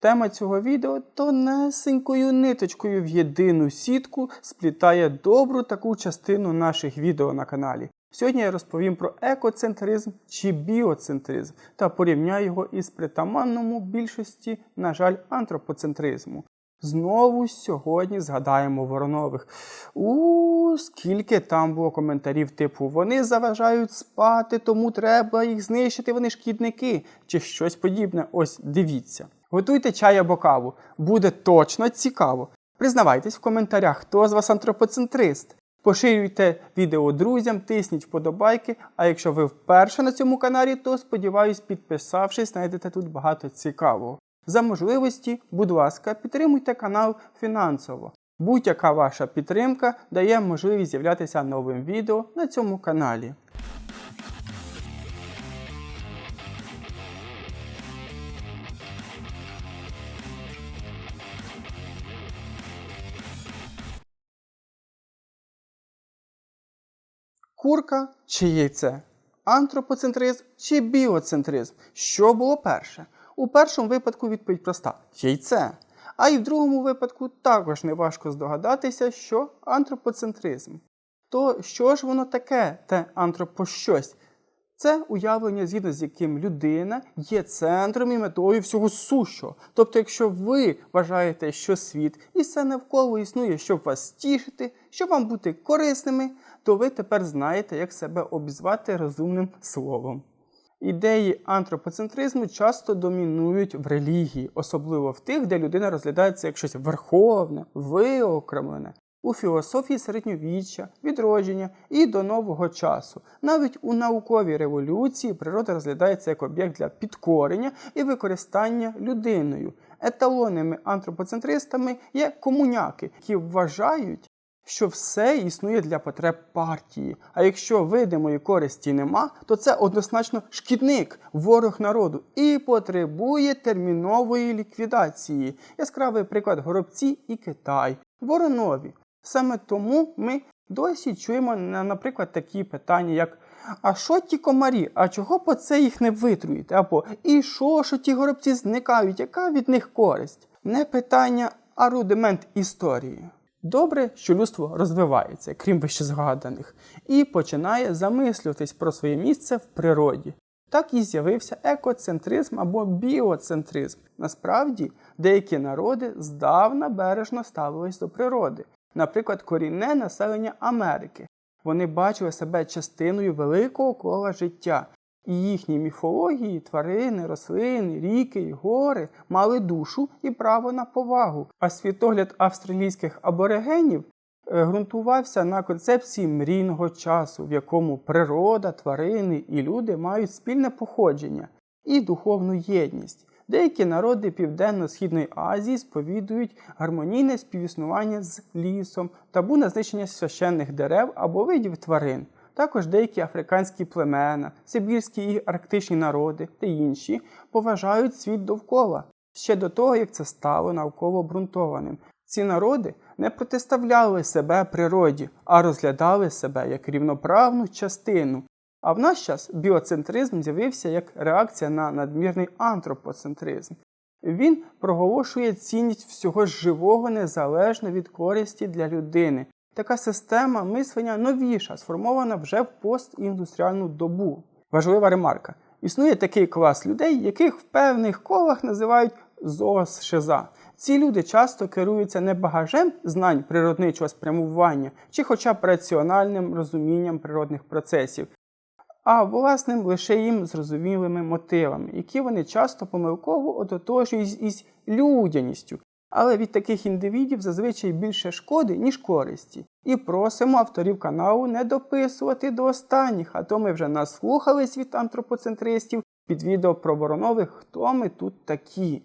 Тема цього відео тонесенькою ниточкою в єдину сітку сплітає добру таку частину наших відео на каналі. Сьогодні я розповім про екоцентризм чи біоцентризм та порівняю його із притаманному більшості, на жаль, антропоцентризму. Знову сьогодні згадаємо Воронових. У скільки там було коментарів, типу вони заважають спати, тому треба їх знищити, вони шкідники чи щось подібне. Ось дивіться. Готуйте чай або каву. Буде точно цікаво. Признавайтесь в коментарях, хто з вас антропоцентрист. Поширюйте відео друзям, тисніть вподобайки. А якщо ви вперше на цьому каналі, то сподіваюсь, підписавшись, знайдете тут багато цікавого. За можливості, будь ласка, підтримуйте канал фінансово. Будь-яка ваша підтримка дає можливість з'являтися новим відео на цьому каналі. Курка чи яйце? Антропоцентризм чи біоцентризм? Що було перше? У першому випадку відповідь проста яйце. А і в другому випадку також неважко здогадатися, що антропоцентризм. То що ж воно таке, те антропощось? Це уявлення, згідно з яким людина є центром і метою всього сущого. Тобто, якщо ви вважаєте, що світ і все навколо існує, щоб вас тішити, щоб вам бути корисними, то ви тепер знаєте, як себе обізвати розумним словом. Ідеї антропоцентризму часто домінують в релігії, особливо в тих, де людина розглядається як щось верховне, виокремлене. У філософії середньовіччя, відродження і до нового часу. Навіть у науковій революції природа розглядається як об'єкт для підкорення і використання людиною. Еталонними антропоцентристами є комуняки, які вважають, що все існує для потреб партії. А якщо видимої користі нема, то це однозначно шкідник, ворог народу і потребує термінової ліквідації. Яскравий приклад горобці і Китай. Воронові. Саме тому ми досі чуємо, наприклад, такі питання, як а що ті комарі? А чого по це їх не витруїти? Або і що, що ті горобці зникають? Яка від них користь? Не питання, а рудимент історії. Добре, що людство розвивається, крім вищезгаданих, і починає замислюватись про своє місце в природі. Так і з'явився екоцентризм або біоцентризм. Насправді, деякі народи здавна бережно ставились до природи, наприклад, корінне населення Америки. Вони бачили себе частиною великого кола життя, і їхні міфології, тварини, рослини, ріки й гори мали душу і право на повагу. А світогляд австралійських аборигенів е, ґрунтувався на концепції мрійного часу, в якому природа, тварини і люди мають спільне походження і духовну єдність. Деякі народи Південно-Східної Азії сповідують гармонійне співіснування з лісом, табу на знищення священних дерев або видів тварин. Також деякі африканські племена, сибірські і арктичні народи та інші поважають світ довкола ще до того, як це стало науково обґрунтованим. Ці народи не протиставляли себе природі, а розглядали себе як рівноправну частину. А в наш час біоцентризм з'явився як реакція на надмірний антропоцентризм. Він проголошує цінність всього живого незалежно від користі для людини. Така система мислення новіша, сформована вже в постіндустріальну добу. Важлива ремарка: існує такий клас людей, яких в певних колах називають зоосшиза. Ці люди часто керуються не багажем знань природничого спрямування чи хоча б раціональним розумінням природних процесів, а власним лише їм зрозумілими мотивами, які вони часто помилково ототожують із людяністю. Але від таких індивідів зазвичай більше шкоди, ніж користі. І просимо авторів каналу не дописувати до останніх, а то ми вже наслухались від антропоцентристів під відео про воронових, хто ми тут такі.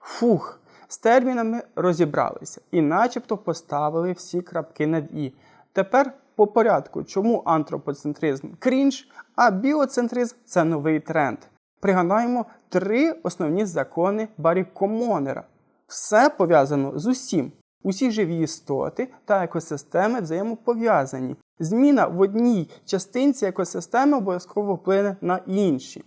Фух, з термінами розібралися і начебто поставили всі крапки над І. Тепер по порядку, чому антропоцентризм крінж, а біоцентризм це новий тренд. Пригадаємо три основні закони Барі Комонера. Все пов'язано з усім. Усі живі істоти та екосистеми взаємопов'язані. Зміна в одній частинці екосистеми обов'язково вплине на інші.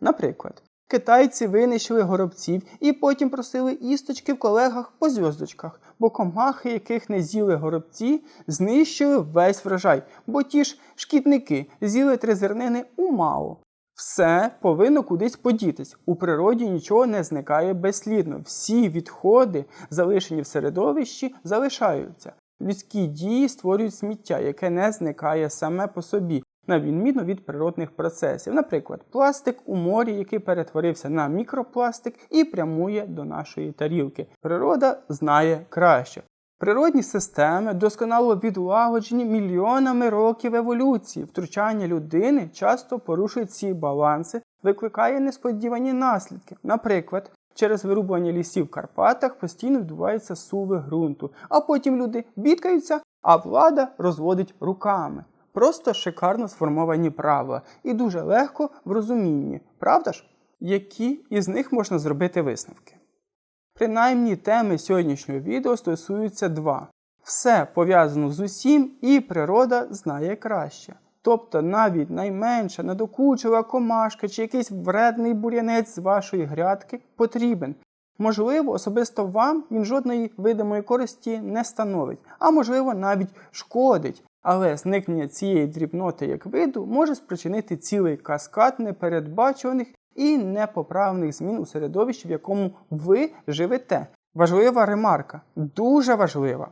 Наприклад, Китайці винищили горобців і потім просили істочки в колегах по зв'язочках, бо комахи, яких не з'їли горобці, знищили весь врожай, бо ті ж шкідники з'їли три зернини у Мао. Все повинно кудись подітись. У природі нічого не зникає безслідно. Всі відходи, залишені в середовищі, залишаються. Людські дії створюють сміття, яке не зникає саме по собі, на відміну від природних процесів. Наприклад, пластик у морі, який перетворився на мікропластик і прямує до нашої тарілки. Природа знає краще. Природні системи досконало відлагоджені мільйонами років еволюції. Втручання людини часто порушує ці баланси, викликає несподівані наслідки. Наприклад, через вирубування лісів в Карпатах постійно відбуваються суви ґрунту, а потім люди бідкаються, а влада розводить руками. Просто шикарно сформовані правила і дуже легко в розумінні, правда ж? Які із них можна зробити висновки? Принаймні теми сьогоднішнього відео стосуються два. Все пов'язано з усім, і природа знає краще. Тобто навіть найменша надокучила комашка чи якийсь вредний бур'янець з вашої грядки потрібен. Можливо, особисто вам він жодної видимої користі не становить, а можливо навіть шкодить. Але зникнення цієї дрібноти як виду може спричинити цілий каскад непередбачуваних і непоправних змін у середовищі, в якому ви живете. Важлива ремарка, дуже важлива.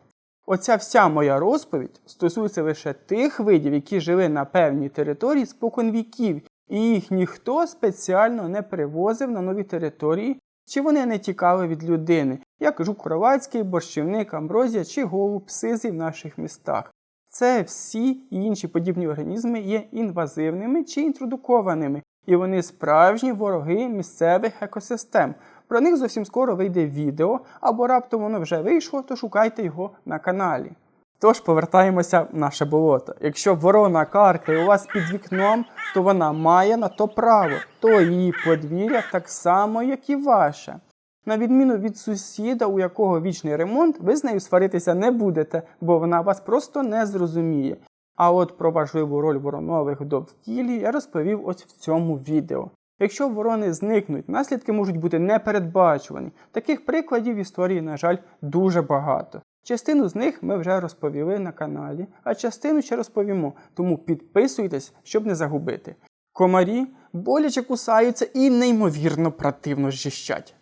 Оця вся моя розповідь стосується лише тих видів, які жили на певній території споконвіків, і їх ніхто спеціально не привозив на нові території, чи вони не тікали від людини, як жук кровацький, борщівник, амброзія чи голуб сизий в наших містах. Це всі інші подібні організми є інвазивними чи інтродукованими, і вони справжні вороги місцевих екосистем. Про них зовсім скоро вийде відео, або раптом воно вже вийшло, то шукайте його на каналі. Тож повертаємося в наше болото. Якщо ворона каркає у вас під вікном, то вона має на то право, то її подвір'я так само, як і ваше. На відміну від сусіда, у якого вічний ремонт, ви з нею сваритися не будете, бо вона вас просто не зрозуміє. А от про важливу роль воронових в довкіллі я розповів ось в цьому відео. Якщо ворони зникнуть, наслідки можуть бути непередбачувані. Таких прикладів в історії, на жаль, дуже багато. Частину з них ми вже розповіли на каналі, а частину ще розповімо, тому підписуйтесь, щоб не загубити. Комарі боляче кусаються і неймовірно противно жищать.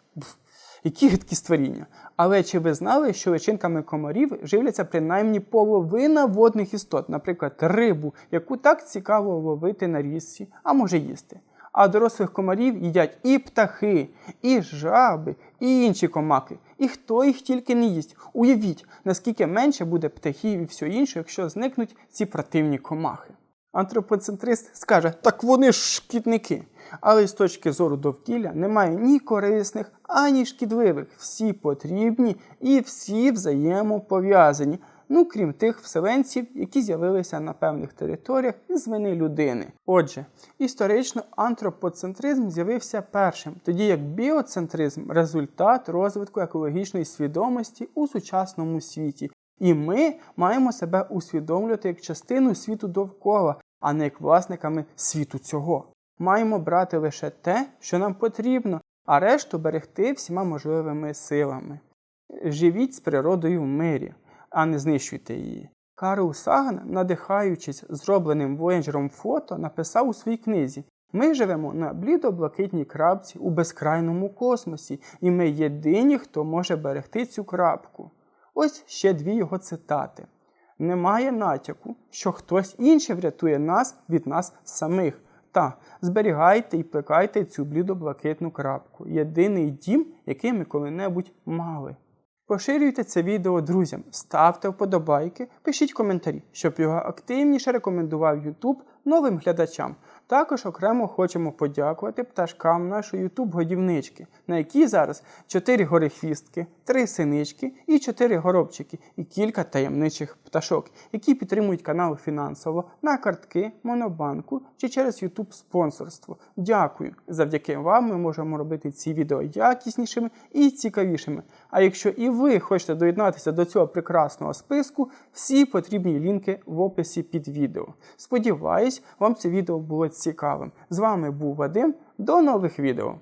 Які гидкі створіння. Але чи ви знали, що личинками комарів живляться принаймні половина водних істот, наприклад, рибу, яку так цікаво ловити на річці, а може їсти. А дорослих комарів їдять і птахи, і жаби, і інші комаки. І хто їх тільки не їсть. Уявіть, наскільки менше буде птахів і все інше, якщо зникнуть ці противні комахи. Антропоцентрист скаже, так вони ж шкідники. Але з точки зору довкілля немає ні корисних, ані шкідливих. Всі потрібні і всі взаємопов'язані. Ну, крім тих вселенців, які з'явилися на певних територіях із вини людини. Отже, історично антропоцентризм з'явився першим, тоді як біоцентризм результат розвитку екологічної свідомості у сучасному світі. І ми маємо себе усвідомлювати як частину світу довкола, а не як власниками світу цього. Маємо брати лише те, що нам потрібно, а решту берегти всіма можливими силами. Живіть з природою в мирі, а не знищуйте її. Карл Саган, надихаючись зробленим воєнджером фото, написав у своїй книзі: Ми живемо на блідо-блакитній крапці у безкрайному космосі, і ми єдині, хто може берегти цю крапку. Ось ще дві його цитати. Немає натяку, що хтось інший врятує нас від нас самих. Та зберігайте і плекайте цю блідо-блакитну крапку. Єдиний дім, який ми коли-небудь мали. Поширюйте це відео друзям, ставте вподобайки, пишіть коментарі, щоб його активніше рекомендував YouTube новим глядачам. Також окремо хочемо подякувати пташкам нашої YouTube годівнички, на якій зараз 4 горихвістки, 3 синички і 4 горобчики, і кілька таємничих пташок, які підтримують канал фінансово на картки, монобанку чи через YouTube спонсорство. Дякую! Завдяки вам ми можемо робити ці відео якіснішими і цікавішими. А якщо і ви хочете доєднатися до цього прекрасного списку, всі потрібні лінки в описі під відео. Сподіваюсь, вам це відео було цікавим. З вами був Вадим. До нових відео!